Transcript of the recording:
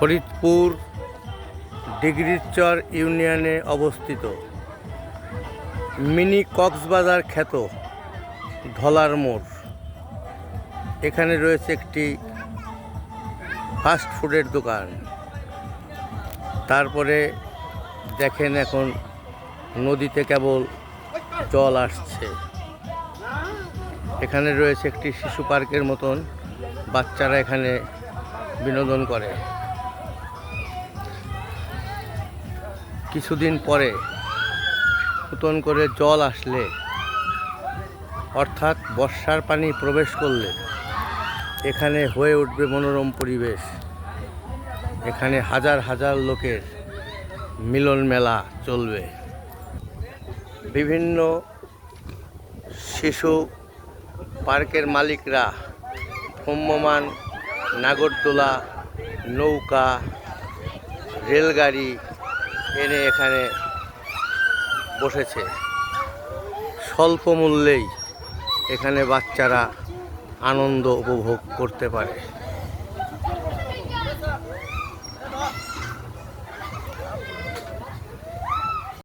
ফরিদপুর ডিগ্রিচর ইউনিয়নে অবস্থিত। মিনি কক্সবাজার খ্যাত ধলার মোড়। এখানে রয়েছে একটি ফাস্ট ফুডের দোকান। তারপরে দেখেন এখন নদীতে কেবল জল আসছে। এখানে রয়েছে একটি শিশু পার্কের মতন। বাচ্চারা এখানে বিনোদন করে। কিছুদিন পরে নতুন করে জল আসলে, অর্থাৎ বর্ষার পানি প্রবেশ করলে এখানে হয়ে উঠবে মনোরম পরিবেশ। এখানে হাজার হাজার লোকের মিলন মেলা চলবে। বিভিন্ন শিশু পার্কের মালিকরা ভ্রম্যমান নাগরদোলা, নৌকা, রেলগাড়ি এনে এখানে বসেছে। স্বল্প মূল্যেই এখানে বাচ্চারা আনন্দ উপভোগ করতে পারে।